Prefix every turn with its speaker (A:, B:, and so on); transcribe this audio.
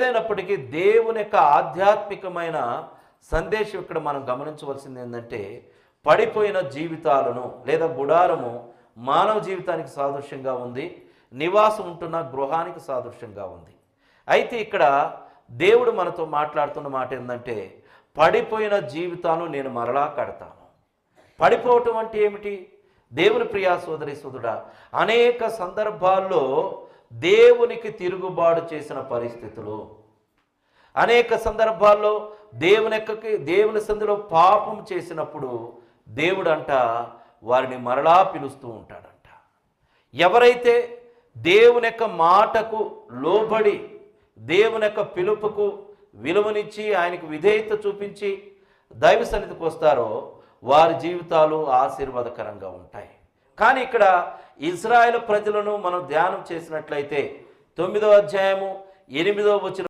A: ఏదైనప్పటికీ దేవుని యొక్క ఆధ్యాత్మికమైన సందేశం ఇక్కడ మనం గమనించవలసింది ఏంటంటే పడిపోయిన జీవితాలను లేదా గుడారము మానవ జీవితానికి సాదృశ్యంగా ఉంది నివాసం ఉంటున్న గృహానికి సాదృశ్యంగా ఉంది. అయితే ఇక్కడ దేవుడు మనతో మాట్లాడుతున్న మాట ఏంటంటే పడిపోయిన జీవితాలను నేను మరలా కడతాను. పడిపోవటం అంటే ఏమిటి? దేవుని ప్రియా సోదరి సోదరుడా అనేక సందర్భాల్లో దేవునికి తిరుగుబాటు చేసిన పరిస్థితులు. అనేక సందర్భాల్లో దేవుని యొక్కకి దేవుని సందులో పాపం చేసినప్పుడు దేవుడు అంట వారిని మరలా పిలుస్తూ ఉంటాడంట. ఎవరైతే దేవుని యొక్క మాటకు లోబడి దేవుని యొక్క పిలుపుకు విలువనిచ్చి ఆయనకు విధేయత చూపించి దైవ సన్నిధికి వస్తారో వారి జీవితాలు ఆశీర్వాదకరంగా ఉంటాయి. కానీ ఇక్కడ ఇజ్రాయెల్ ప్రజలను మనం ధ్యానం చేసినట్లయితే తొమ్మిదో అధ్యాయము ఎనిమిదో వచ్చిన